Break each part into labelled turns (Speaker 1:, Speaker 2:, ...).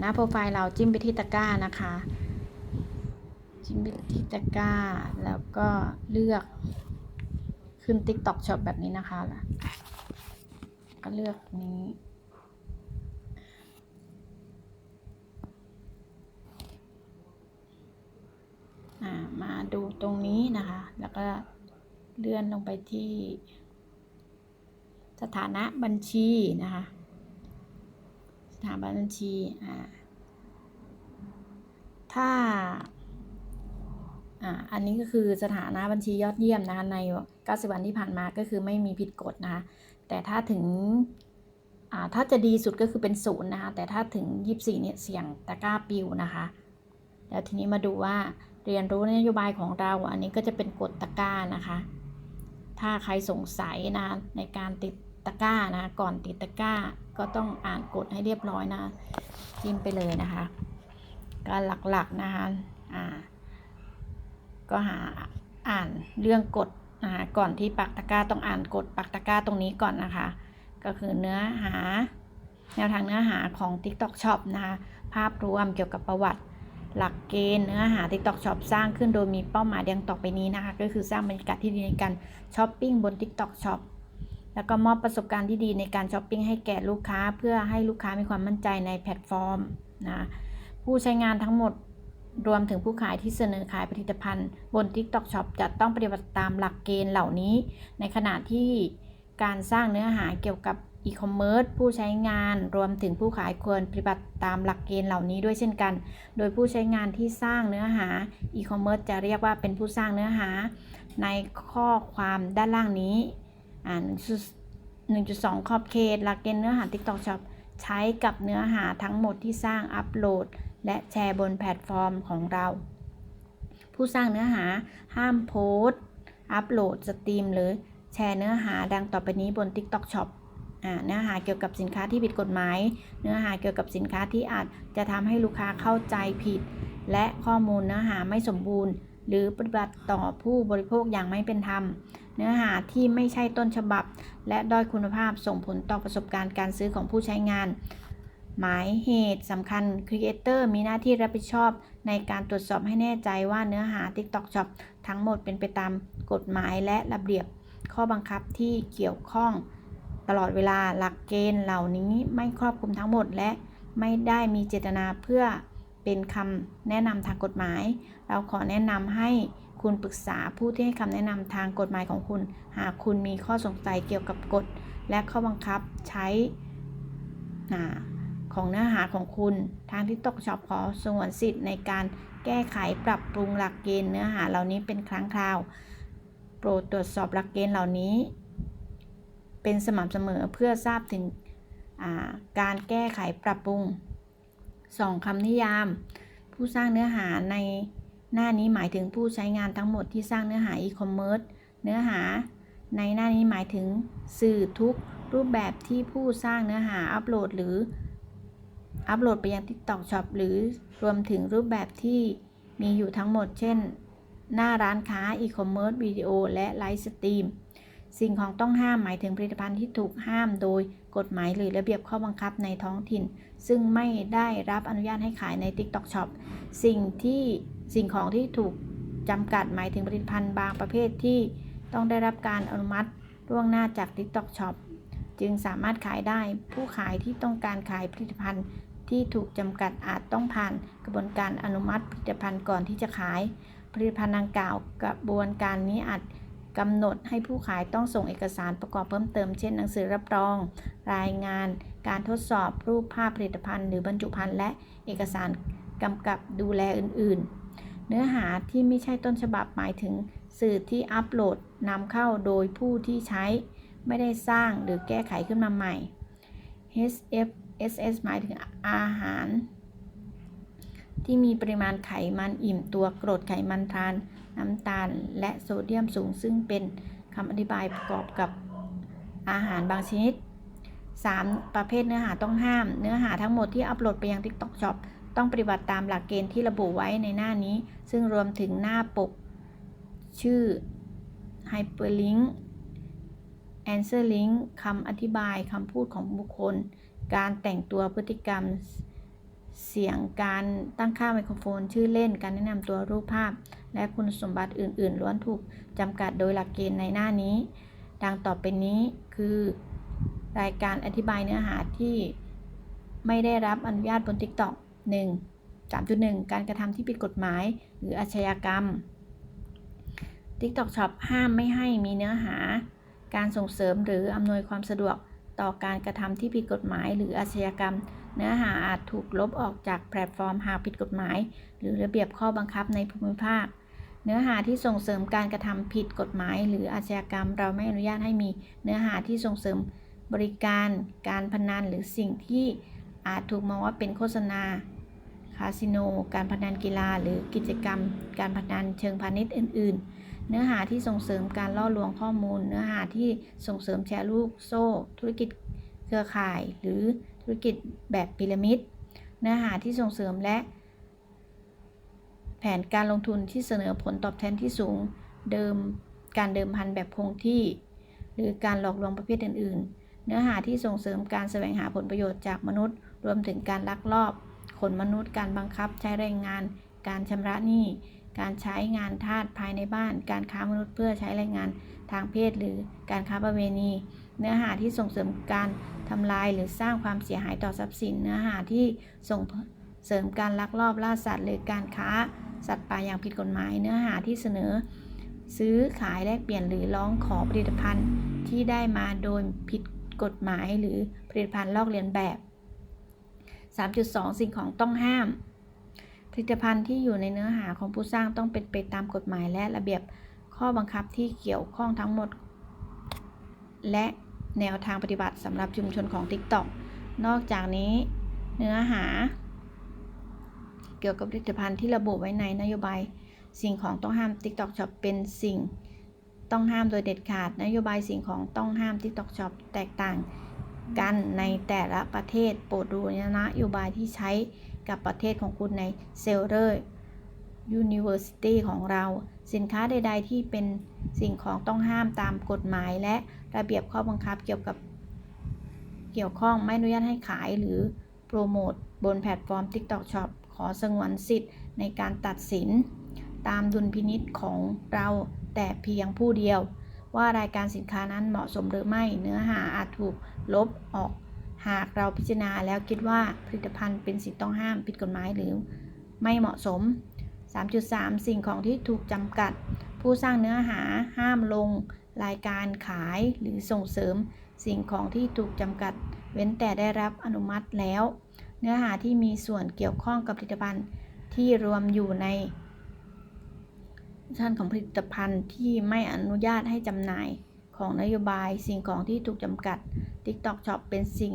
Speaker 1: หน้าโปรไฟล์เราจิ้มไปที่ตะกร้านะคะ จิ้มไปที่ตะกร้า แล้วก็เลือกขึ้น TikTok Shop แบบนี้นะคะ ก็เลือกนี้อามาดูตรงนี้นะคะ แล้วก็เลื่อนลงไปที่สถานะบัญชีนะคะ ถาบันบัญชีอ่าถ้าอ่าอันนี้ก็คือสถานะบัญชียอดเยี่ยมนะคะใน 90 วันที่ผ่านมาก็คือไม่มีผิดกฎนะคะแต่ถ้าถึงอ่าถ้าจะดีสุดก็คือเป็นศูนย์นะคะแต่ถ้าถึง 24เนี่ยเสี่ยงตะกร้าปิวนะคะแล้วทีนี้มาดูว่าเรียนรู้นโยบายของเรา อันนี้ก็จะเป็นกฎตะกร้านะคะ ถ้าใครสงสัยนะในการติดะกร้านะก่อนติดตะกร้าก็ต้องอ่านกฎให้เรียบร้อยนะจิ้มไปเลยนะคะก็หลักๆนะคะอ่าก็หาอ่านเรื่องกฎนะคะก่อนที่ปักตะกร้าต้องอ่านกฎปักตะกร้าตรงนี้ก่อนนะคะ ก็คือเนื้อหาแนวทางเนื้อหาของ TikTok Shop นะคะภาพรวมเกี่ยวกับประวัติหลักเกณฑ์เนื้อหา TikTok Shop สร้างขึ้นโดยมีเป้าหมายดังต่อไปนี้นะคะ ก็คือสร้างบรรยากาศที่ดีในการช้อปปิ้งบน TikTok Shop แล้วก็มอบประสบการณ์ที่ดีในการช้อปปิ้งให้แก่ลูกค้า เพื่อให้ลูกค้ามีความมั่นใจในแพลตฟอร์มนะผู้ใช้งานทั้งหมดรวมถึงผู้ขายที่เสนอขายผลิตภัณฑ์ บน TikTok Shop จะต้องปฏิบัติตามหลักเกณฑ์เหล่านี้ ในขณะที่การสร้างเนื้อหาเกี่ยวกับอีคอมเมิร์ซผู้ใช้งานรวมถึงผู้ขายควรปฏิบัติตามหลักเกณฑ์เหล่านี้ด้วยเช่นกัน โดยผู้ใช้งานที่สร้างเนื้อหาอีคอมเมิร์ซจะเรียกว่าเป็นผู้สร้างเนื้อหา ในข้อความด้านล่างนี้ อ่า1.2 ขอบเขตหลักเกณฑ์เนื้อหา TikTok Shop ใช้กับเนื้อหาทั้งหมดที่สร้างอัปโหลด และแชร์บนแพลตฟอร์มของเรา ผู้สร้างเนื้อหาห้ามโพสต์อัปโหลดสตรีมหรือแชร์เนื้อหาดังต่อไปนี้บน TikTok Shop อ่าเนื้อหาเกี่ยวกับสินค้าที่ผิดกฎหมาย เนื้อหาเกี่ยวกับสินค้าที่อาจจะทำให้ลูกค้าเข้าใจผิด และข้อมูลเนื้อหาไม่สมบูรณ์ หรือปฏิบัติต่อผู้บริโภคอย่างไม่เป็นธรรม เนื้อหาที่ไม่ใช่ต้นฉบับ และด้อยคุณภาพส่งผลต่อประสบการณ์การซื้อของผู้ใช้งาน หมายเหตุสำคัญ Creator มีหน้าที่รับผิดชอบ ในการตรวจสอบให้แน่ใจว่าเนื้อหา TikTok Shop ทั้งหมดเป็นไปตามกฎหมายและระเบียบข้อบังคับที่เกี่ยวข้องตลอดเวลาหลักเกณฑ์เหล่านี้ไม่ครอบคลุมทั้งหมดและไม่ได้มีเจตนาเพื่อเป็นคำแนะนำทางกฎหมาย เราขอแนะนำให้ คุณปรึกษาผู้ที่ให้คำแนะนำทางกฎหมายของคุณ หากคุณมีข้อสงสัยเกี่ยวกับกฎ และข้อบังคับใช้ของเนื้อหาของคุณ ทางที่ตกชอปขอสงวนสิทธิ์ในการแก้ไขปรับปรุงหลักเกณฑ์เนื้อหาเหล่านี้เป็นครั้งคราว โปรดตรวจสอบหลักเกณฑ์เหล่านี้ เป็นสม่ำเสมอเพื่อทราบถึงการแก้ไขปรับปรุง 2. คำนิยาม ผู้สร้างเนื้อหาใน หน้านี้หมายถึงผู้ใช้งานทั้งหมดที่สร้างเนื้อหาอีคอมเมิร์ซเนื้อหา ในหน้านี้หมายถึงสื่อทุกรูปแบบที่ผู้สร้างเนื้อหาอัปโหลดหรืออัปโหลดไปยัง TikTok Shop หรือรวมถึงรูปแบบที่มีอยู่ทั้งหมด เช่น หน้าร้านค้าอีคอมเมิร์ซวิดีโอและไลฟ์สตรีม สิ่งของต้องห้ามหมายถึงผลิตภัณฑ์ที่ถูกห้ามโดยกฎหมายหรือระเบียบข้อบังคับในท้องถิ่น ซึ่งไม่ได้รับอนุญาตให้ขายใน TikTok Shop สิ่งที่สิ่งของที่ถูกจำกัดหมายถึงผลิตภัณฑ์บางประเภทที่ต้องได้รับการอนุมัติล่วงหน้าจาก TikTok Shop จึงสามารถขายได้ผู้ขายที่ต้องการขายผลิตภัณฑ์ที่ถูกจำกัดอาจต้องผ่านกระบวนการอนุมัติผลิตภัณฑ์ก่อนที่จะขาย ผลิตภัณฑ์ดังกล่าวกระบวนการนี้อาจ กำหนดให้ผู้ขายต้องส่งเอกสารประกอบเพิ่มเติมเช่นหนังสือรับรอง รายงาน การทดสอบรูปภาพผลิตภัณฑ์ หรือบรรจุภัณฑ์และเอกสารกำกับดูแลอื่น ๆ เนื้อหาที่ไม่ใช่ต้นฉบับหมายถึงสื่อที่อัปโหลดนำเข้าโดยผู้ที่ใช้ ไม่ได้สร้างหรือแก้ไขขึ้นมาใหม่ HFSS หมายถึงอาหาร ที่มีปริมาณไขมันอิ่มตัวกรดไขมันทราน น้ำตาลและโซเดียมสูง ซึ่งเป็นคำอธิบายประกอบกับอาหารบางชนิด 3. ประเภทเนื้อหาต้องห้าม เนื้อหาทั้งหมดที่อัปโหลดไปยัง TikTok Shop ต้องปฏิบัติตามหลักเกณฑ์ที่ระบุไว้ในหน้านี้ ซึ่งรวมถึงหน้าปก ชื่อ Hyperlink Answer Link คำอธิบายคำพูดของบุคคล การแต่งตัวพฤติกรรม เสียงการตั้งค่าไมโครโฟน ชื่อเล่น การแนะนำตัวรูปภาพ และคุณสมบัติอื่น ๆ ล้วนถูกจำกัดโดยหลักเกณฑ์ในหน้านี้ ดังต่อไปนี้คือ รายการอธิบายเนื้อหาที่ไม่ได้รับอนุญาตบน TikTok 1 3.1 การกระทำที่ผิดกฎหมาย หรืออาชญากรรม TikTok Shop ห้ามไม่ให้มีเนื้อหา การส่งเสริมหรืออำนวยความสะดวกต่อการกระทำที่ผิดกฎหมาย หรืออาชญากรรม เนื้อหาอาจถูกลบออกจากแพลตฟอร์มหากผิดกฎหมาย หรือระเบียบข้อบังคับในภูมิภาค เนื้อหาที่ส่งเสริมการกระทำผิดกฎหมาย หรืออาชญากรรม เราไม่อนุญาตให้มีเนื้อหาที่ส่งเสริมบริการ การพนันหรือสิ่งที่อาจถูกมองว่าเป็นโฆษณาคาสิโน การพนันกีฬา หรือกิจกรรม การพนันเชิงพาณิชย์อื่น ๆ เนื้อหาที่ส่งเสริมการล่อลวงข้อมูล เนื้อหาที่ส่งเสริมแชร์ลูกโซ่ ธุรกิจเครือข่าย หรือธุรกิจแบบพีระมิด เนื้อหาที่ส่งเสริมและ แผนการลงทุนที่เสนอผลตอบแทนที่สูง เดิมการเดิมพันแบบคงที่ หรือการหลอกลวงประเภทอื่น ๆ เนื้อหาที่ส่งเสริมการแสวงหาผลประโยชน์จากมนุษย์ รวมถึงการลักลอบขนมนุษย์การบังคับใช้แรงงาน การชำระหนี้ การใช้งานทาสภายในบ้าน การค้ามนุษย์เพื่อใช้แรงงานทางเพศหรือการค้าประเวณี เนื้อหาที่ส่งเสริมการทำลายหรือสร้างความเสียหายต่อทรัพย์สิน เนื้อหาที่ส่งเสริมการลักลอบล่าสัตว์ หรือการค้า สัตว์ป่าอย่างผิดกฎหมายเนื้อหาที่เสนอ ซื้อขายแลกเปลี่ยนหรือร้องขอผลิตภัณฑ์ที่ได้มาโดยผิดกฎหมายหรือผลิตภัณฑ์ลอกเลียนแบบ 3.2 สิ่งของต้องห้าม ผลิตภัณฑ์ที่อยู่ในเนื้อหาของผู้สร้างต้องเป็นไปตามกฎหมายและระเบียบข้อบังคับที่เกี่ยวข้องทั้งหมด และแนวทางปฏิบัติสำหรับชุมชนของ TikTok นอกจากนี้เนื้อหา เกี่ยวกับผลิตภัณฑ์ที่ระบุไว้ในนโยบาย สิ่งของต้องห้าม TikTok Shop เป็นสิ่งต้องห้ามโดยเด็ดขาด นโยบายสิ่งของต้องห้าม TikTok Shop แตกต่างกันในแต่ละประเทศโปรดดูนโยบายที่ใช้กับประเทศของคุณใน Seller University ของเรา สินค้าใด ๆ ที่เป็นสิ่งของต้องห้ามตามกฎหมายและระเบียบข้อบังคับเกี่ยวกับเกี่ยวข้องไม่อนุญาตให้ขายหรือโปรโมทบนแพลตฟอร์ม TikTok Shop อสงวนสิทธิ์ในการตัดสิน ตามดุลพินิษของเราแต่เพียงผู้เดียว ว่ารายการสินค้านั้นเหมาะสมหรือไม่เนื้อหาอาจถูกลบออก หากเราพิจารณาแล้วคิดว่าผลิตภัณฑ์เป็นสิ่งต้องห้ามผิดกฎหมายหรือไม่เหมาะสม 3.3 สิ่งของที่ถูกจำกัด ผู้สร้างเนื้อหาห้ามลง รายการขายหรือส่งเสริม สิ่งของที่ถูกจำกัด เว้นแต่ได้รับอนุมัติแล้ว เนื้อหาที่มีส่วนเกี่ยวข้องกับผลิตภัณฑ์ที่รวมอยู่ในชั้นของผลิตภัณฑ์ที่ไม่อนุญาตให้จำหน่ายของนโยบายสิ่งของที่ถูกจำกัด TikTok Shop เป็นสิ่ง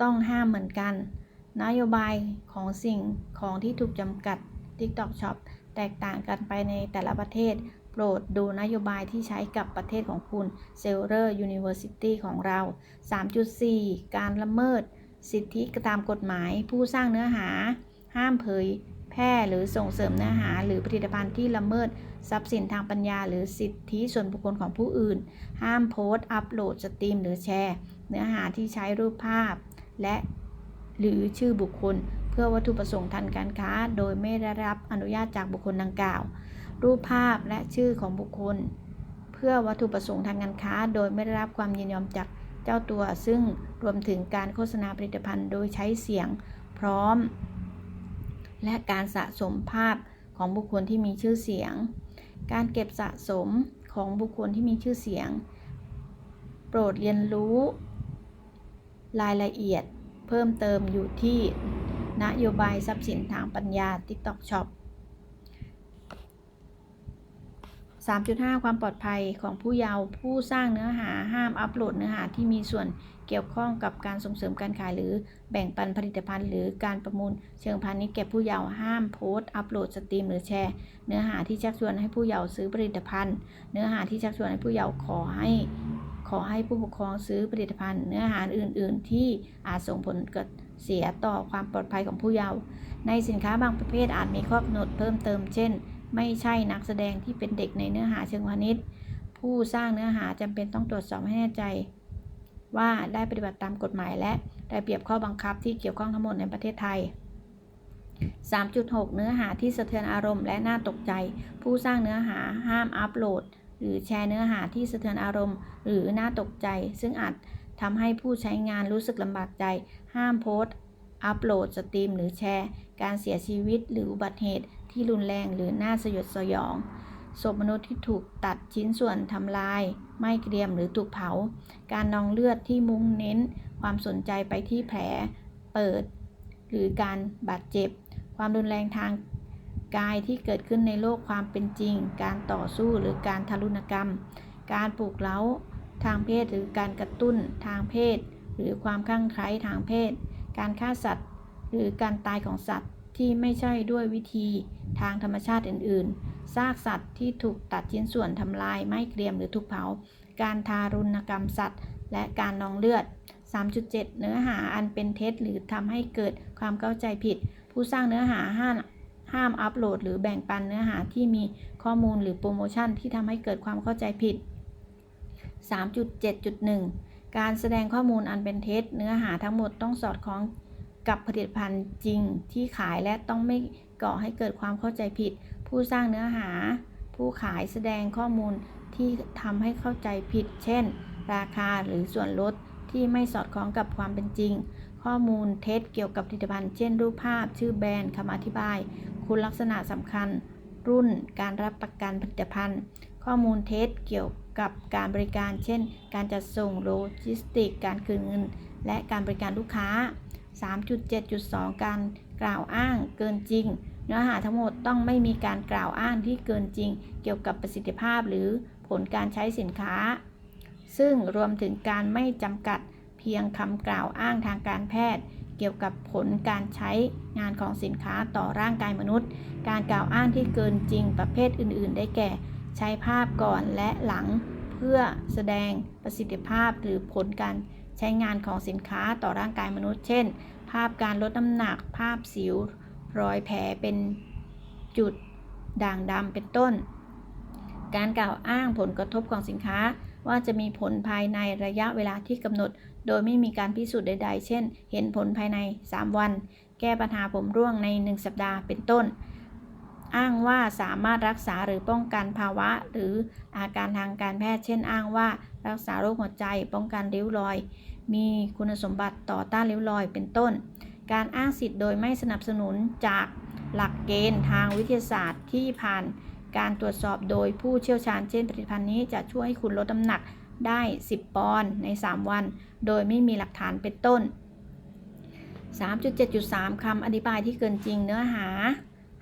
Speaker 1: ต้องห้ามเหมือนกัน นโยบายของสิ่งของที่ถูกจำกัด TikTok Shop แตกต่างกันไปในแต่ละประเทศ รดดูนโยบายที่ใช้กับประเทศของคุณ Seller University ของเรา 3.4 การละเมิด สิทธิตามกฎหมาย ผู้สร้างเนื้อหา ห้ามเผย แพร่หรือส่งเสริมเนื้อหา หรือผลิตภัณฑ์ที่ละเมิด ทรัพย์สินทางปัญญา หรือสิทธิส่วนบุคคลของผู้อื่น ห้ามโพสต์ อัปโหลด สตรีม หรือแชร์ เนื้อหาที่ใช้รูปภาพ และหรือชื่อบุคคล เพื่อวัตถุประสงค์ทางการค้า โดยไม่ได้รับอนุญาตจากบุคคลดังกล่าว รูปภาพและชื่อของบุคคล เพื่อวัตถุประสงค์ทางการค้า โดยไม่ได้รับความยินยอมจากเจ้าตัว ซึ่งรวมถึงการโฆษณาผลิตภัณฑ์โดยใช้เสียงพร้อม และการสะสมภาพของบุคคลที่มีชื่อเสียง การเก็บสะสมของบุคคลที่มีชื่อเสียง โปรดเรียนรู้ รายละเอียดเพิ่มเติมอยู่ที่นโยบายทรัพย์สินทางปัญญา TikTok Shop 3.5 ความปลอดภัยของผู้เยาว์ผู้สร้างเนื้อหาห้ามอัปโหลดเนื้อหาที่มีส่วนเกี่ยวข้องกับการส่งเสริมการขายหรือแบ่งปันผลิตภัณฑ์ หรือการประมูลเชิงพาณิชย์แก่ผู้เยาว์ห้ามโพสต์อัปโหลดสตรีมหรือแชร์ เนื้อหาที่ชักชวนให้ผู้เยาว์ซื้อผลิตภัณฑ์ เนื้อหาที่ชักชวนให้ผู้เยาว์ขอให้ขอให้ผู้ปกครองซื้อผลิตภัณฑ์ เนื้อหาอื่น ๆ ที่อาจส่งผลเกิดเสียต่อความปลอดภัยของผู้เยาว์ในสินค้าบางประเภทอาจมีข้อกำหนดเพิ่มเติมเช่น ไม่ใช่นักแสดงที่เป็นเด็กในเนื้อหาเชิงพาณิชย์ ผู้สร้างเนื้อหาจำเป็นต้องตรวจสอบให้แน่ใจ ว่าได้ปฏิบัติตามกฎหมายและระเบียบข้อบังคับที่เกี่ยวข้องทั้งหมดในประเทศไทย 3.6 เนื้อหาที่สะเทือนอารมณ์และน่าตกใจ ผู้สร้างเนื้อหาห้ามอัปโหลด หรือแชร์เนื้อหาที่สะเทือนอารมณ์ หรือน่าตกใจ ซึ่งอาจทำให้ผู้ใช้งานรู้สึกลำบากใจ ห้ามโพสต์ อัปโหลด สตรีม หรือแชร์ การเสียชีวิตหรืออุบัติเหตุ ที่รุนแรงหรือน่าสยดสยองศพมนุษย์ที่ถูกตัดชิ้นส่วนทำลาย ไม่เกรียมหรือถูกเผา การนองเลือดที่มุ่งเน้น ความสนใจไปที่แผลเปิด หรือการบาดเจ็บ ความรุนแรงทางกายที่เกิดขึ้นในโลกความเป็นจริง การต่อสู้หรือการทารุณกรรม การปลูกเล้าทางเพศหรือการกระตุ้นทางเพศ หรือความคลั่งไคล้ทางเพศ การฆ่าสัตว์ หรือการตายของสัตว์ ที่ไม่ใช่ด้วยวิธีทางธรรมชาติอื่น ๆ ซากสัตว์ที่ถูกตัดชิ้นส่วนทำลายไม่เกรียมหรือถูกเผา การทารุณกรรมสัตว์ และการนองเลือด 3.7 เนื้อหาอันเป็นเท็จหรือทำให้เกิดความเข้าใจผิด ผู้สร้างเนื้อหาห้ามห้ามอัปโหลด หรือแบ่งปันเนื้อหาที่มีข้อมูลหรือโปรโมชั่นที่ทำให้เกิดความเข้าใจผิด 3.7.1 การแสดงข้อมูลอันเป็นเท็จ เนื้อหาทั้งหมดต้องสอดคล้อง กับผลิตภัณฑ์จริงที่ขายและต้องไม่ก่อให้เกิดความเข้าใจผิด ผู้สร้างเนื้อหา ผู้ขายแสดงข้อมูลที่ทำให้เข้าใจผิด เช่น ราคาหรือส่วนลดที่ไม่สอดคล้องกับความเป็นจริง ข้อมูลเท็จเกี่ยวกับผลิตภัณฑ์เช่น รูปภาพ ชื่อแบรนด์คำอธิบาย คุณลักษณะสำคัญ รุ่น การรับประกันผลิตภัณฑ์ ข้อมูลเท็จเกี่ยวกับการบริการ เช่น การจัดส่งโลจิสติก การคืนเงิน และการบริการลูกค้า 3.7.2 การกล่าวอ้างเกินจริง เนื้อหาทั้งหมดต้องไม่มีการกล่าวอ้างที่เกินจริง เกี่ยวกับประสิทธิภาพหรือผลการใช้สินค้า ซึ่งรวมถึงการไม่จำกัดเพียงคำกล่าวอ้างทางการแพทย์ เกี่ยวกับผลการใช้งานของสินค้าต่อร่างกายมนุษย์ การกล่าวอ้างที่เกินจริงประเภทอื่น ๆ ได้แก่ ใช้ภาพก่อนและหลัง เพื่อแสดงประสิทธิภาพหรือผลการ ใช้งานของสินค้าต่อร่างกายมนุษย์ เช่น ภาพการลดน้ำหนัก ภาพสิว รอยแผลเป็นจุดด่างดำเป็นต้น การกล่าวอ้างผลกระทบของสินค้าว่าจะมีผลภายในระยะเวลาที่กำหนด โดยไม่มีการพิสูจน์ใด ๆ เช่น เห็นผลภายใน 3 วัน แก้ปัญหาผมร่วงใน 1 สัปดาห์เป็นต้น อ้างว่าสามารถรักษาหรือป้องกันภาวะ หรืออาการทางการแพทย์ เช่น อ้างว่า รักษาโรคหัวใจ ป้องกันริ้วรอย มีคุณสมบัติต่อต้านริ้วรอยเป็นต้น การอ้างสิทธิ์โดยไม่สนับสนุนจากหลักเกณฑ์ทางวิทยาศาสตร์ที่ผ่านการตรวจสอบโดยผู้เชี่ยวชาญเช่นผลิตภัณฑ์นี้จะช่วยให้คุณลดน้ำหนักได้ 10 ปอนด์ใน 3 วัน โดยไม่มีหลักฐานเป็นต้น 3.7.3 คำอธิบายที่เกินจริงเนื้อหา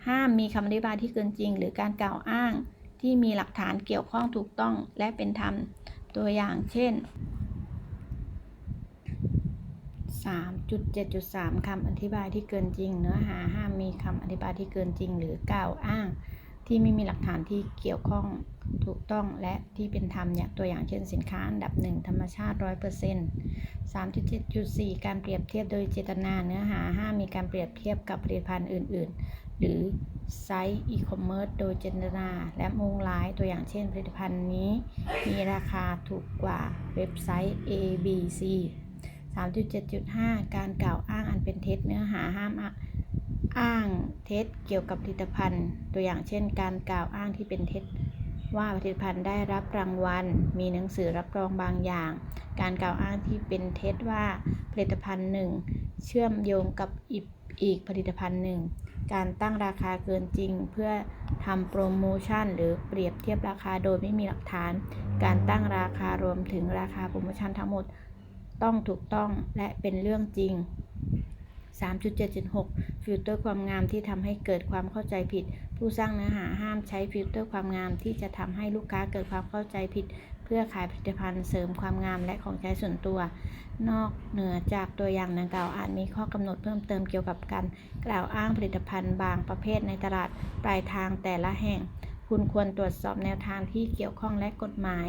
Speaker 1: ห้ามมีคำอธิบายที่เกินจริง หรือการกล่าวอ้างที่มีหลักฐานเกี่ยวข้องถูกต้องและเป็นธรรม ตัวอย่างเช่น 3.7.3 คำอธิบายที่เกินจริง เนื้อหาห้ามมีคำอธิบายที่เกินจริง หรือกล่าวอ้าง ที่ไม่มีหลักฐานที่เกี่ยวข้องถูกต้องและที่เป็นธรรมอย่างตัวอย่างเช่นสินค้าอันดับหนึ่งธรรมชาติ 100% 3.7.4 การเปรียบเทียบโดยเจตนาเนื้อหาห้ามมีการเปรียบเทียบกับผลิตภัณฑ์อื่น ๆ หรือไซต์อีคอมเมิร์ซโดยเจตนาและมุ่งร้ายตัวอย่างเช่น ผลิตภัณฑ์นี้ มีราคาถูกกว่าเว็บไซต์ ABC 3.7.5 การกล่าวอ้างอันเป็นเท็จเนื้อหาห้ามอ้างเท็จเกี่ยวกับผลิตภัณฑ์ ตัวอย่างเช่น การกล่าวอ้างที่เป็นเท็จ ว่าผลิตภัณฑ์ได้รับรางวัล มีหนังสือรับรองบางอย่าง การกล่าวอ้างที่เป็นเท็จว่าผลิตภัณฑ์หนึ่งเชื่อมโยงกับอีกอีกผลิตภัณฑ์หนึ่ง การตั้งราคาเกินจริง เพื่อทำโปรโมชั่น หรือเปรียบเทียบราคาโดยไม่มีหลักฐาน การตั้งราคารวมถึงราคาโปรโมชั่นทั้งหมด ต้องถูกต้องและเป็นเรื่องจริง 3.7.6 ฟิลเตอร์ความงามที่ทำให้เกิดความเข้าใจผิด ผู้สร้างเนื้อหาห้ามใช้ฟิลเตอร์ความงามที่จะทำให้ลูกค้าเกิดความเข้าใจผิด เพื่อขายผลิตภัณฑ์เสริมความงามและของใช้ส่วนตัว นอกเหนือจากตัวอย่างดังกล่าวอาจมีข้อกำหนดเพิ่มเติมเกี่ยวกับการกล่าวอ้างผลิตภัณฑ์บางประเภทในตลาดปลายทางแต่ละแห่ง คุณควรตรวจสอบแนวทางที่เกี่ยวข้องและกฎหมาย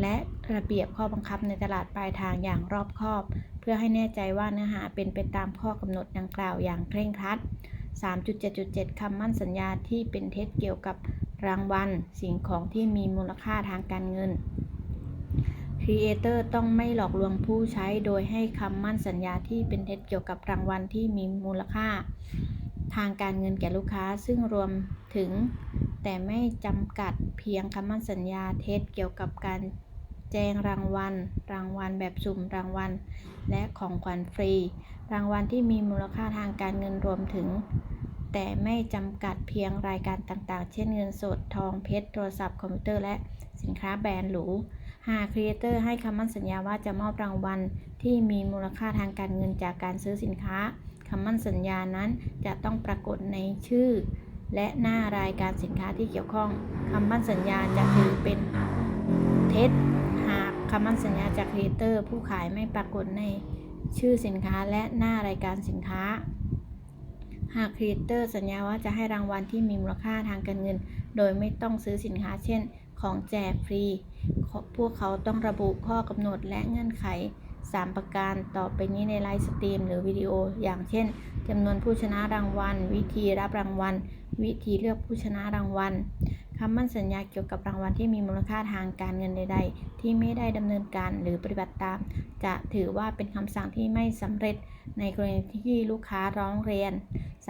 Speaker 1: และระเบียบข้อบังคับในตลาดปลายทางอย่างรอบคอบ เพื่อให้แน่ใจว่าเนื้อหาเป็นไปตามข้อกำหนดดังกล่าวอย่างเคร่งครัด 3.7.7 คำมั่นสัญญาที่เป็นเท็จเกี่ยวกับรางวัล สิ่งของที่มีมูลค่าทางการเงินพ Creator ต้องไม่หลอกลวงผู้ใช้โดยให้คำมั่นสัญญาที่เป็นเท็จเกี่ยวกับรางวัลที่มีมูลค่า ทางการเงินแก่ลูกค้าซึ่งรวมถึง แต่ไม่จำกัดเพียงคำมั่นสัญญาเท็จเกี่ยวกับการแจ้งรางวัล รางวัลแบบสุ่มรางวัล และของขวัญฟรี รางวัลที่มีมูลค่าทางการเงินรวมถึง แต่ไม่จำกัดเพียงรายการต่างๆ เช่นเงินสด ทองเพชร โทรศัพท์คอมพิวเตอร์และสินค้าแบรนด์หรู หากครีเอเตอร์ให้คำมั่นสัญญาว่าจะมอบรางวัลที่มีมูลค่าทางการเงินจากการซื้อสินค้าคำมั่นสัญญานั้นจะต้องปรากฏในชื่อ และหน้ารายการสินค้าที่เกี่ยวข้องคำมั่นสัญญาจะถือเป็นเท็จหากคำมั่นสัญญาจากครีเอเตอร์ ผู้ขายไม่ปรากฏในชื่อสินค้าและหน้ารายการสินค้า หากครีเอเตอร์สัญญาว่าจะให้รางวัลที่มีมูลค่าทางการเงิน โดยไม่ต้องซื้อสินค้าเช่น ของแจกฟรี พวกเขาต้องระบุข้อกำหนดและเงื่อนไข 3 ประการต่อไปนี้ในไลฟ์สตรีมหรือวิดีโอ อย่างเช่นจำนวนผู้ชนะรางวัล วิธีรับรางวัล วิธีเลือกผู้ชนะรางวัลคำมั่นสัญญาเกี่ยวกับรางวัลที่มีมูลค่าทางการเงินใด ๆ ที่ไม่ได้ดำเนินการหรือปฏิบัติตาม จะถือว่าเป็นคำสั่งที่ไม่สำเร็จในกรณีที่ลูกค้าร้องเรียน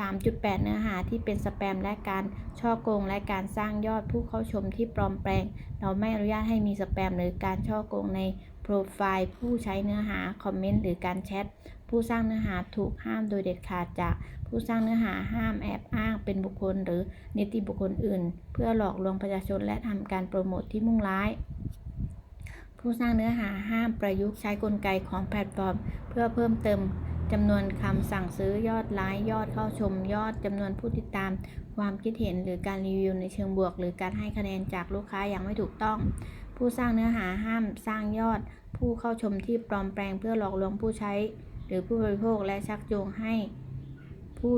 Speaker 1: 3.8 เนื้อหาที่เป็นสแปมและการช่อโกงและการสร้างยอดผู้เข้าชมที่ปลอมแปลง เราไม่อนุญาตให้มีสแปมหรือการช่อโกงใน โปรไฟล์ผู้ใช้เนื้อหาคอมเมนต์หรือการแชทผู้สร้างเนื้อหาถูกห้ามโดยเด็ดขาดจากผู้สร้างเนื้อหาห้ามแอบอ้างเป็นบุคคล หรือนิติบุคคลอื่น เพื่อหลอกลวงประชาชนและทำการโปรโมทที่มุ่งร้าย ผู้สร้างเนื้อหาห้ามประยุกต์ใช้กลไกของแพลตฟอร์ม เพื่อเพิ่มเติมจำนวนคำสั่งซื้อยอดไลค์ยอดเข้าชม ยอดจำนวนผู้ติดตาม ความคิดเห็นหรือการรีวิวในเชิงบวก หรือการให้คะแนนจากลูกค้าอย่างไม่ถูกต้อง ผู้สร้างเนื้อหาห้ามสร้างยอด ผู้เข้าชมที่ปลอมแปลงเพื่อหลอกลวงผู้ใช้ หรือผู้บริโภคและชักจูงให้ ผู้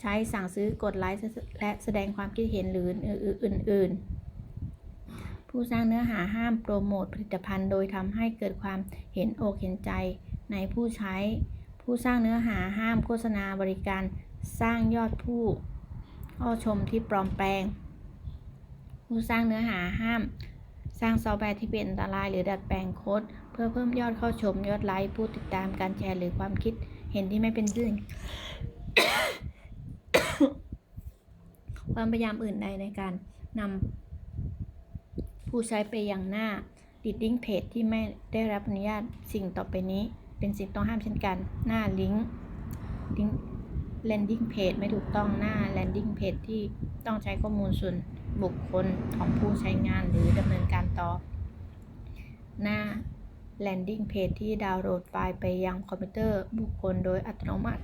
Speaker 1: ใช้สั่งซื้อกดไลค์และแสดงความคิดเห็นหรืออื่น ๆผู้สร้างเนื้อหาห้ามโปรโมทผลิตภัณฑ์โดยทำให้เกิดความเห็นอกเห็นใจในผู้ใช้ ผู้สร้างเนื้อหาห้ามโฆษณาบริการสร้างยอดผู้เข้าชมที่ปลอมแปลง ผู้สร้างเนื้อหาห้าม สร้างซอฟต์แวร์ที่เป็นอันตรายหรือดัดแปลงโค้ด เพื่อเพิ่มยอดเข้าชมยอดไลค์ผู้ติดตามการแชร์หรือความคิดเห็นที่ไม่เป็นจริงความพยายามอื่นใดในการนำผู้ใช้ไปยังหน้า leading page ที่ไม่ได้รับอนุญาตสิ่งต่อไปนี้ เป็นสิ่งต้องห้ามเช่นกัน หน้าลิงก์ลิงก์ landing page ไม่ถูกต้องหน้า landing page ที่ต้องใช้ข้อมูลส่วน บุคคลของผู้ใช้งานหรือดำเนินการต่อ หน้า landing page ที่ดาวน์โหลดไฟล์ไปยังคอมพิวเตอร์บุคคลโดยอัตโนมัติ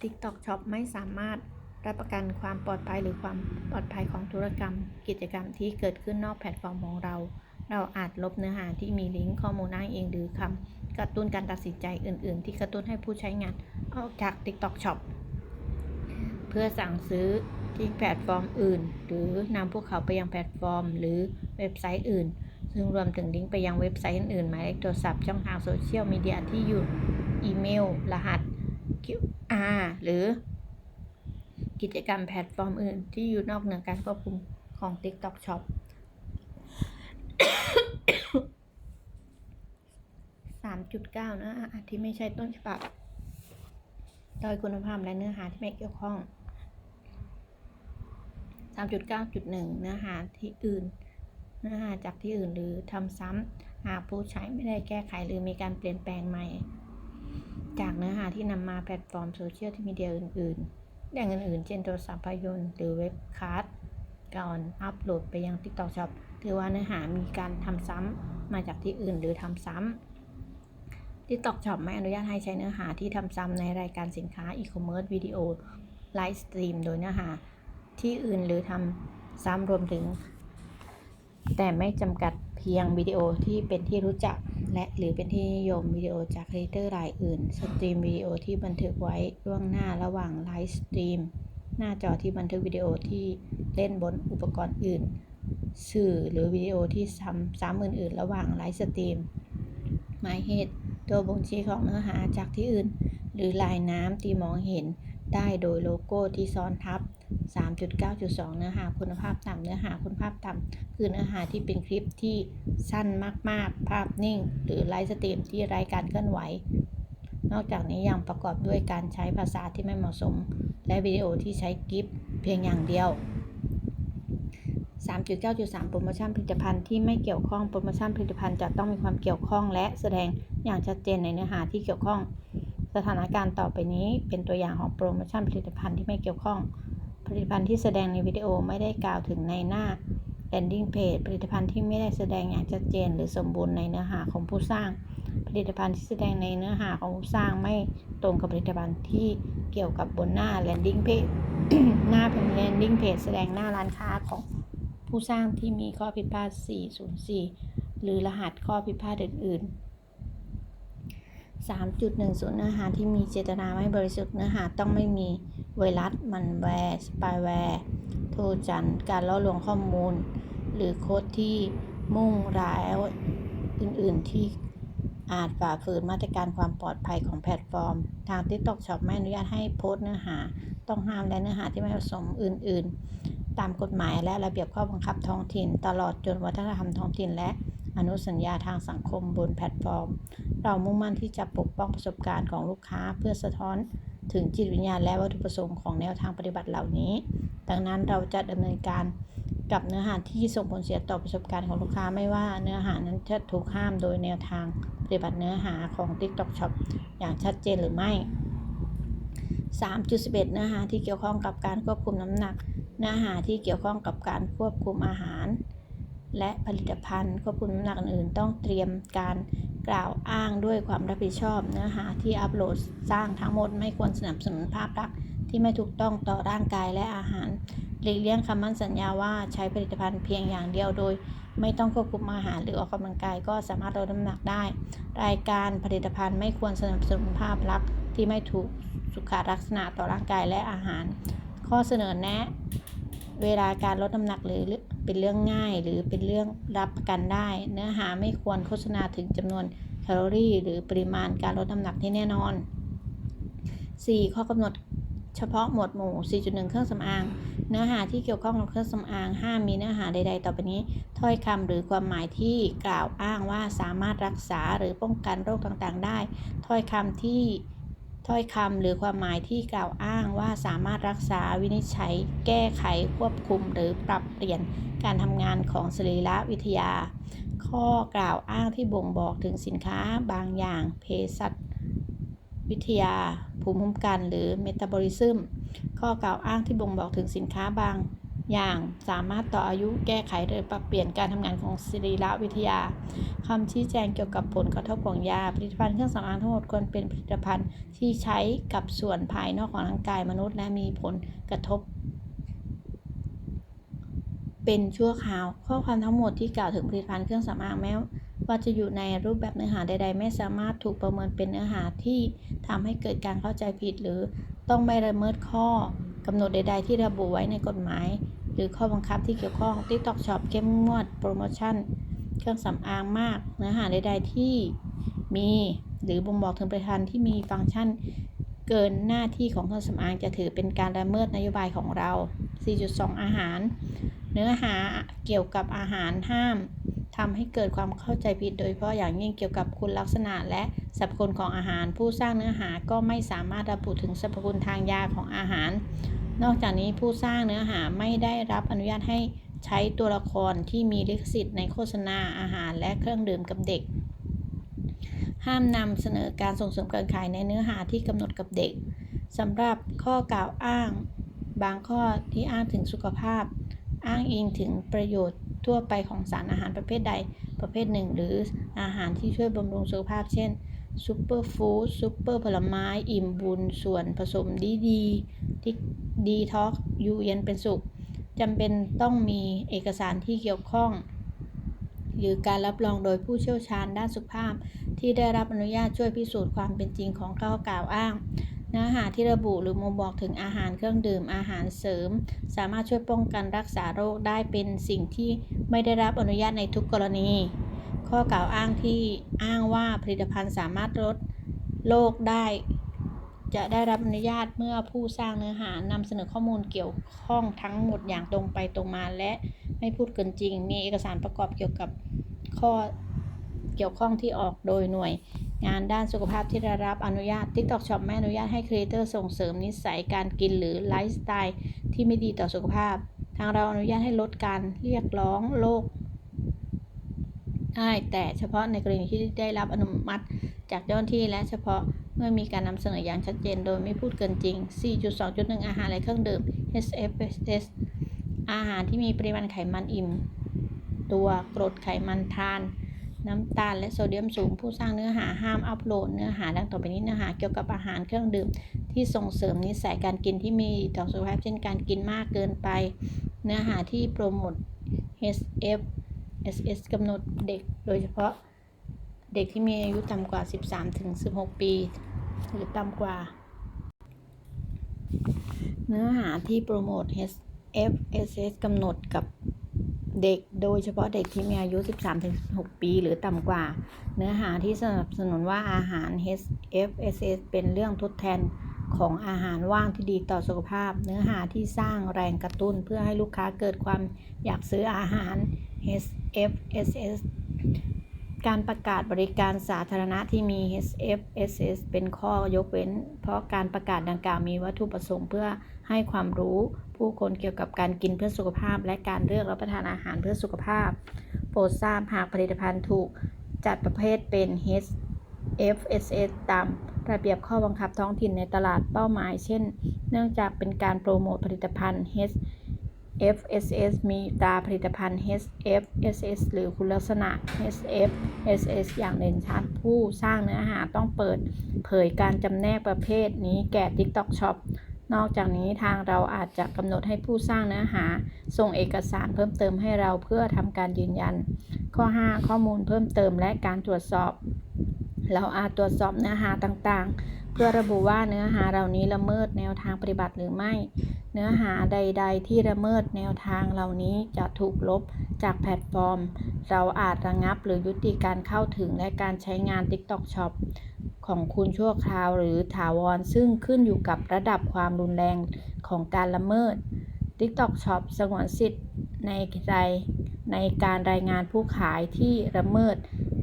Speaker 1: TikTok Shop ไม่สามารถรับประกันความปลอดภัยหรือความปลอดภัยของธุรกรรม กิจกรรมที่เกิดขึ้นนอกแพลตฟอร์มของเรา เราอาจลบเนื้อหาที่มีลิงก์ข้อมูลอ้างอิงหรือคำกระตุ้นการตัดสินใจอื่น ๆ ที่กระตุ้นให้ผู้ใช้งานออกจาก TikTok Shop เพื่อสั่งซื้อที่แพลตฟอร์มอื่น หรือนำพวกเขาไปยังแพลตฟอร์ม หรือเว็บไซต์อื่น ซึ่งรวมถึงลิงก์ไปยังเว็บไซต์อื่นๆหมายเลขโทรศัพท์ช่องทางโซเชียลมีเดียที่อยู่อีเมล รหัส QR หรือ กิจกรรมแพลตฟอร์มอื่น ที่อยู่นอกเหนือการควบคุมของ TikTok Shop 3.9 นะอาที่ไม่ใช่ต้นฉบับ โดยคุณภาพและเนื้อหาที่ไม่เกี่ยวข้อง 3.9.1 เนื้อหาที่อื่น เนื้อหาจากที่อื่นหรือทำซ้ำหากผู้ใช้ไม่ได้แก้ไขหรือมีการเปลี่ยนแปลงใหม่ จากเนื้อหาที่นำมาแพลตฟอร์มโซเชียลที่มีเดียอื่นๆอย่างอื่นๆ เช่นโทรศัพท์ภาพยนตร์หรือเว็บคาสก่อนอัปโหลดไปยัง TikTok Shop ถือว่าเนื้อหามีการทำซ้ำมาจากที่อื่นหรือทำซ้ำ TikTok Shop ไม่อนุญาตให้ใช้เนื้อหาที่ทำซ้ำในรายการสินค้าอีคอมเมิร์ซวิดีโอไลฟ์สตรีมโดยเนื้อหา ที่อื่นหรือทำซ้ำรวมถึง แต่ไม่จำกัดเพียงวิดีโอที่เป็นที่รู้จัก และหรือเป็นที่นิยมวิดีโอจากครีเอเตอร์รายอื่น สตรีมวิดีโอที่บันทึกไว้ล่วงหน้าระหว่างไลฟ์สตรีมหน้าจอที่บันทึกวิดีโอที่เล่นบนอุปกรณ์อื่น สื่อหรือวิดีโอที่ซ้ำซ้ำอื่น ๆ ระหว่างไลฟ์สตรีมหมายเหตุตัวบ่งชี้ของเนื้อหาจากที่อื่น หรือลายน้ำที่มองเห็นได้โดยโลโก้ที่ซ้อนทับ 3.9.2 เนื้อหาคุณภาพต่ำเนื้อหาคุณภาพต่ำคือเนื้อหาที่เป็นคลิปที่สั้นมากๆ ภาพนิ่ง หรือไลฟ์สตรีมที่ไร้การเคลื่อนไหว นอกจากนี้ยังประกอบด้วยการใช้ภาษาที่ไม่เหมาะสม และวิดีโอที่ใช้กิฟเพียงอย่างเดียว 3.9.3 โปรโมชั่นผลิตภัณฑ์ที่ไม่เกี่ยวข้องโปรโมชั่นผลิตภัณฑ์จะต้องมีความเกี่ยวข้อง และแสดงอย่างชัดเจนในเนื้อหาที่เกี่ยวข้อง สถานการณ์ต่อไปนี้เป็นตัวอย่างของโปรโมชั่นผลิตภัณฑ์ที่ไม่เกี่ยวข้อง ผลิตภัณฑ์ที่แสดงในวิดีโอไม่ได้กล่าวถึงในหน้า landing page ผลิตภัณฑ์ที่ไม่ได้แสดงอย่างชัดเจน หรือสมบูรณ์ในเนื้อหาของผู้สร้าง ผลิตภัณฑ์ที่แสดงในเนื้อหาของผู้สร้างไม่ตรงกับผลิตภัณฑ์ที่เกี่ยวกับบนหน้า landing page หน้าเป็น landing page แสดงหน้าร้านค้าของผู้สร้างที่มีข้อผิดพลาด 404 หรือรหัสข้อผิดพลาดอื่นๆ 3.10 เนื้อหาที่มีเจตนาไม่บริสุทธิ์เนื้อหาต้องไม่มีไวรัส มันแวร์สปายแวร์ โทรจันการล่อลวงข้อมูล หรือโค้ดที่มุ่งร้ายอื่น ๆ ที่อาจฝ่าฝืนมาตรการความปลอดภัยของแพลตฟอร์ม ทาง TikTok Shop ไม่อนุญาตให้โพสต์เนื้อหา ต้องห้ามและเนื้อหาที่ไม่เหมาะสมอื่น ๆ ตามกฎหมายและระเบียบข้อบังคับท้องถิ่น ตลอดจนวัฒนธรรมท้องถิ่นและ อนุสัญญาทางสังคมบนแพลตฟอร์ม เรามุ่งมั่นที่จะปกป้องประสบการณ์ของลูกค้าเพื่อสะท้อนถึงจิตวิญญาณและวัตถุประสงค์ของแนวทางปฏิบัติเหล่านี้ ดังนั้นเราจะดำเนินการกับเนื้อหาที่ส่งผลเสียต่อประสบการณ์ของลูกค้าไม่ว่าเนื้อหานั้นจะถูกห้ามโดยแนวทางปฏิบัติเนื้อหาของ TikTok Shop อย่างชัดเจนหรือไม่ 3.11 เนื้อหาที่เกี่ยวข้องกับการควบคุมน้ำหนัก เนื้อหาที่เกี่ยวข้องกับการควบคุมอาหาร และผลิตภัณฑ์ควบคุมน้ำหนักอื่น ต้องเตรียมการกล่าวอ้างด้วยความรับผิดชอบ เนื้อหาที่อัปโหลดสร้างทั้งหมดไม่ควรสนับสนุนภาพลักษณ์ที่ไม่ถูกต้องต่อร่างกายและอาหารหลีกเลี่ยงคำมั่นสัญญาว่าใช้ผลิตภัณฑ์เพียงอย่างเดียวโดย ไม่ต้องควบคุมอาหารหรือออกกำลังกายก็สามารถลดน้ำหนักได้ รายการผลิตภัณฑ์ไม่ควรสนับสนุนภาพลักษณ์ที่ไม่ถูกสุขลักษณะต่อร่างกายและอาหาร ข้อเสนอแนะ เวลาการลดน้ำหนักหรือ เป็นเรื่องง่ายหรือเป็นเรื่องรับประกันได้ เนื้อหาไม่ควรโฆษณาถึงจำนวนแคลอรี่ หรือปริมาณการลดน้ำหนักที่แน่นอน 4. ข้อกำหนดเฉพาะหมวดหมู่ 4.1 เครื่องสำอาง เนื้อหาที่เกี่ยวข้องกับเครื่องสำอางห้ามมีเนื้อหาใด ๆ ต่อไปนี้ ถ้อยคำหรือความหมายที่กล่าวอ้างว่าสามารถรักษาหรือป้องกันโรคต่างๆ ได้ ถ้อยคำที่ ถ้อยคำหรือความหมายที่กล่าวอ้างว่าสามารถรักษาวินิจฉัย แก้ไขควบคุม หรือปรับเปลี่ยนการทำงานของสรีรวิทยา ข้อกล่าวอ้างที่บ่งบอกถึงสินค้าบางอย่างเภสัชวิทยา ภูมิคุ้มกัน หรือเมตาบอลิซึมข้อกล่าวอ้างที่บ่งบอกถึงสินค้าบาง อย่างสามารถต่ออายุแก้ไขหรือปรับเปลี่ยนการทำงานของสรีรวิทยาคำชี้แจงเกี่ยวกับผลกระทบของยา ผลิตภัณฑ์เครื่องสำอางทั้งหมดควรเป็นผลิตภัณฑ์ที่ใช้กับส่วนภายนอกของร่างกายมนุษย์ และมีผลกระทบ เป็นชั่วคราว ข้อความทั้งหมดที่กล่าวถึงผลิตภัณฑ์เครื่องสำอางแม้ว่าจะอยู่ในรูปแบบเนื้อหาใด ๆ ไม่สามารถถูกประเมินเป็นเนื้อหาที่ทำให้เกิดการเข้าใจผิดหรือต้องไม่ละเมิดข้อ กำหนดใด ๆ ที่ระบุไว้ในกฎหมาย หรือข้อบังคับที่เกี่ยวข้อง TikTok Shop เข้มงวดโปรโมชั่น เครื่องสำอางมาก เนื้อหาใด ๆ ที่มี หรือบ่งบอกถึงผลิตภัณฑ์ที่มีฟังก์ชัน เกินหน้าที่ของเครื่องสำอางจะถือเป็นการละเมิดนโยบายของเรา 4.2 อาหาร เนื้อหาเกี่ยวกับอาหารห้ามทำให้เกิดความเข้าใจผิดโดยเฉพาะอย่างยิ่งเกี่ยวกับคุณลักษณะและสรรพคุณของอาหาร ผู้สร้างเนื้อหาก็ไม่สามารถระบุถึงสรรพคุณทางยาของอาหาร นอกจากนี้ผู้สร้างเนื้อหาไม่ได้รับอนุญาตให้ใช้ตัวละครที่มีลิขสิทธิ์ในโฆษณาอาหารและเครื่องดื่มกับเด็ก ห้ามนำเสนอการส่งเสริมการขายในเนื้อหาที่กำหนดกับเด็กสำหรับข้อกล่าวอ้าง บางข้อที่อ้างถึงสุขภาพ อ้างอิงถึงประโยชน์ทั่วไปของสารอาหารประเภทใดประเภทหนึ่ง หรืออาหารที่ช่วยบำรุงสุขภาพ เช่น ซูเปอร์ฟู้ดซูเปอร์ผลไม้ อิ่มบุญ ส่วนผสมดีดีที่ดีท็อกยูเย็นเป็นสุขจำเป็นต้องมีเอกสารที่เกี่ยวข้อง หรือการรับรองโดยผู้เชี่ยวชาญด้านสุขภาพ ที่ได้รับอนุญาตช่วยพิสูจน์ความเป็นจริงของข้อกล่าวอ้าง เนื้อหาที่ระบุหรือบ่งบอกถึงอาหารเครื่องดื่มอาหารเสริม สามารถช่วยป้องกันรักษาโรคได้เป็นสิ่งที่ไม่ได้รับอนุญาตในทุกกรณี ข้อกล่าวอ้างที่อ้างว่าผลิตภัณฑ์สามารถลดโรคได้จจะได้รับอนุญาตเมื่อผู้สร้างเนื้อหานำเสนอข้อมูลเกี่ยวข้องทั้งหมดอย่างตรงไปตรงมาและไม่พูดเกินจริง มีเอกสารประกอบเกี่ยวกับข้อเกี่ยวข้องที่ออกโดยหน่วย งานด้านสุขภาพที่ได้รับอนุญาต TikTok Shop ไม่อนุญาตให้ครีเอเตอร์ส่งเสริมนิสัยการกินหรือไลฟ์สไตล์ที่ไม่ดีต่อสุขภาพ ทางเราอนุญาตให้ลดการเรียกร้องโรค ได้แต่เฉพาะในกรณีที่ได้รับอนุมัติจากเจ้าหน้าที่และเฉพาะเมื่อมีการนำเสนออย่างชัดเจนโดยไม่พูดเกินจริง 4.2.1 อาหารและเครื่องดื่ม SFS อาหารที่มีปริมาณไขมันอิ่ม ตัวกรดไขมันทาน น้ำตาลและโซเดียมสูง ผู้สร้างเนื้อหาห้ามอัปโหลดเนื้อหาดังต่อไปนี้เนื้อหาเกี่ยวกับอาหารเครื่องดื่ม ที่ส่งเสริมนิสัยการกินที่มีต่อสุขภาพเช่นการกินมากเกินไป เนื้อหาที่โปรโมท SF SS กำหนดเด็กโดยเฉพาะเด็กที่มีอายุต่ำกว่า 13 ถึง 16 ปี หรือต่ำกว่า เนื้อหาที่โปรโมท FSS กำหนดกับเด็กโดยเฉพาะเด็กที่มีอายุ 13-16 ปี หรือต่ำกว่า เนื้อหาที่สนับสนุนว่าอาหาร HFSS เป็นเรื่องทดแทนของอาหารว่างที่ดีต่อสุขภาพ เนื้อหาที่สร้างแรงกระตุ้นเพื่อให้ลูกค้าเกิดความอยากซื้ออาหาร HFSS การประกาศบริการสาธารณะที่มี HFSS เป็นข้อยกเว้น เพราะการประกาศดังกล่าวมีวัตถุประสงค์เพื่อให้ความรู้ผู้คนเกี่ยวกับการกินเพื่อสุขภาพ และการเลือกรับประทานอาหารเพื่อสุขภาพ โปรดทราบหากผลิตภัณฑ์ถูกจัดประเภทเป็น HFSS ตามระเบียบข้อบังคับท้องถิ่นในตลาดเป้าหมาย เช่น เนื่องจากเป็นการโปรโมทผลิตภัณฑ์ HFSS FSS มีตราผลิตภัณฑ์ HFSS หรือคุณลักษณะ HFSS อย่างเด่นชัด ผู้สร้างเนื้อหาต้องเปิดเผยการจำแนกประเภทนี้แก่ TikTok Shop นอกจากนี้ทางเราอาจจะกำหนดให้ผู้สร้างเนื้อหา ส่งเอกสารเพิ่มเติมให้เราเพื่อทำการยืนยัน ข้อ 5 ข้อมูลเพิ่มเติมและการตรวจสอบ เราอาจตรวจสอบเนื้อหาต่างๆ เพื่อระบุว่าเนื้อหาเหล่านี้ละเมิดแนวทางปฏิบัติหรือไม่ เนื้อหาใด ๆ ที่ละเมิดแนวทางเหล่านี้จะถูกลบจากแพลตฟอร์ม เราอาจระงับหรือยุติการเข้าถึงและการใช้งาน TikTok Shop ของคุณชั่วคราวหรือถาวร ซึ่งขึ้นอยู่กับระดับความรุนแรงของการละเมิด TikTok Shop สงวนสิทธิ์ในใจในการรายงานผู้ขายที่ละเมิด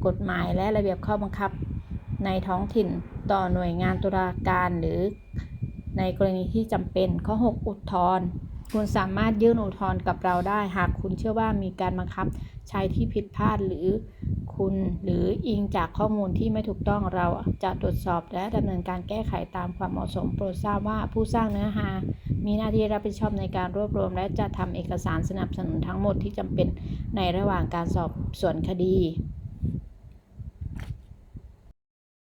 Speaker 1: กฎหมายและระเบียบข้อบังคับในท้องถิ่น ต่อหน่วยงานตุลาการหรือในกรณีที่จำเป็นข้อ 6 อุทธรณ์คุณสามารถยื่นอุทธรณ์กับเราได้ หากคุณเชื่อว่ามีการบังคับใช้ที่ผิดพลาดหรือคุณหรืออิงจากข้อมูลที่ไม่ถูกต้องเราจะตรวจสอบและดำเนินการแก้ไขตามความเหมาะสม โปรดทราบว่าผู้สร้างเนื้อหา มีหน้าที่รับผิดชอบในการรวบรวม และจะทำเอกสารสนับสนุนทั้งหมดที่จำเป็นในระหว่างการสอบสวนคดี